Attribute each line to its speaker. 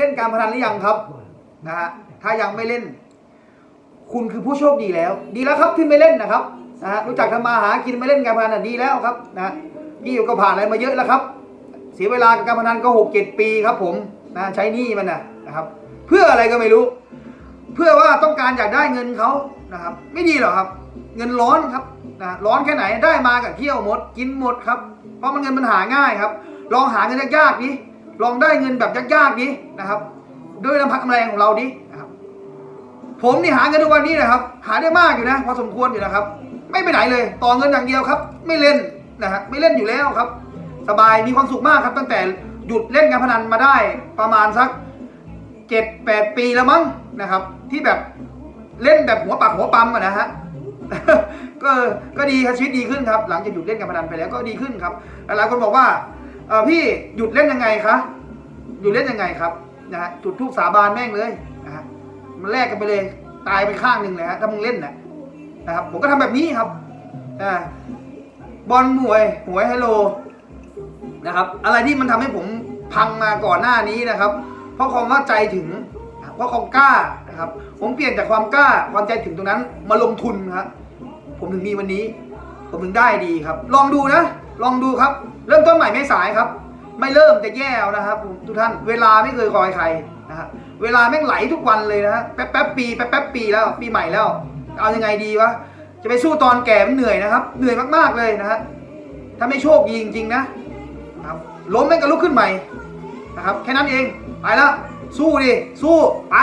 Speaker 1: เล่นการพนันหรือยังครับนะฮะถ้ายังไม่เล่น คุณคือผู้โชคดีแล้ว ดีแล้วครับที่ไม่เล่นนะครับนะฮะรู้จักทำมาหากินไม่เล่นการพนันดีแล้วครับนะฮะพี่อยู่ก็ผ่านอะไรมาเยอะแล้วครับ เสียเวลากับการพนันก็หกเจ็ดปีครับ ผมนะใช้หนี้มันนะนะครับ เพื่ออะไรก็ไม่รู้ เพื่อว่าต้องการอยากได้เงินเขานะครับ ไม่ดีหรอกครับ เงินร้อนครับนะร้อนแค่ไหนได้มากับเที่ยวหมด กินหมดครับ เพราะมันเงินมันหาง่ายครับ ลองหาเงินยากๆดิ ลองได้เงินแบบยากๆดินะครับ ด้วยน้ำพักำแรงของเราดินะครับ ผมนี่หาเงินทุกวันนี้นะครับ หาได้มากอยู่นะ พอสมควรอยู่นะครับ ไม่ไปไหนเลย ต่อเงินอย่างเดียวครับ ไม่เล่นนะฮะไม่เล่นอยู่แล้วครับ สบายมีความสุขมากครับ ตั้งแต่หยุดเล่นการพนันมาได้ประมาณสักเจ็ดแปดปีแล้วมั้งนะครับ ที่แบบเล่นแบบหัวปักหัวปั๊มอะนะฮะก็ก็ดีครับชีวิตดีขึ้นครับ หลังจากหยุดเล่นการพนันไปแล้วก็ดีขึ้นครับหลายคนบอกว่าพี่หยุดเล่นยังไงคะ หยุดเล่นยังไงครับนะฮะจุดทูบสาบานแม่งเลยนะฮะมันแลกกันไปเลยตายไปข้างหนึ่งเลยฮะถ้ามึงเล่นนะนะครับผมก็ทำแบบนี้ครับอ่าบอลหวยหวยไฮโลนะครับ อะไรที่มันทำให้ผมพังมาก่อนหน้านี้นะครับ เพราะความว่าใจถึงเพราะความกล้านะครับ ผมเปลี่ยนจากความกล้าความใจถึงตรงนั้นมาลงทุนครับผมถึงมีวันนี้ ผมถึงได้ดีครับ ลองดูนะ ลองดูครับ เริ่มต้นใหม่ไม่สายครับ ไม่เริ่มแต่แย่เอานะครับทุกท่านเวลาไม่เคยคอยใครนะฮะเวลาแม่งไหลทุกวันเลยนะฮะแป๊บแป๊บปีแป๊บแป๊บปีแล้วปีใหม่แล้ว เอายังไงดีวะจะไปสู้ตอนแก่มันเหนื่อยนะครับ เหนื่อยมากๆเลยนะฮะถ้าไม่โชคดีจริงๆนะครับล้มแม่งก็ลุกขึ้นใหม่นะครับแค่นั้นเองไปแล้วสู้ดิสู้ไป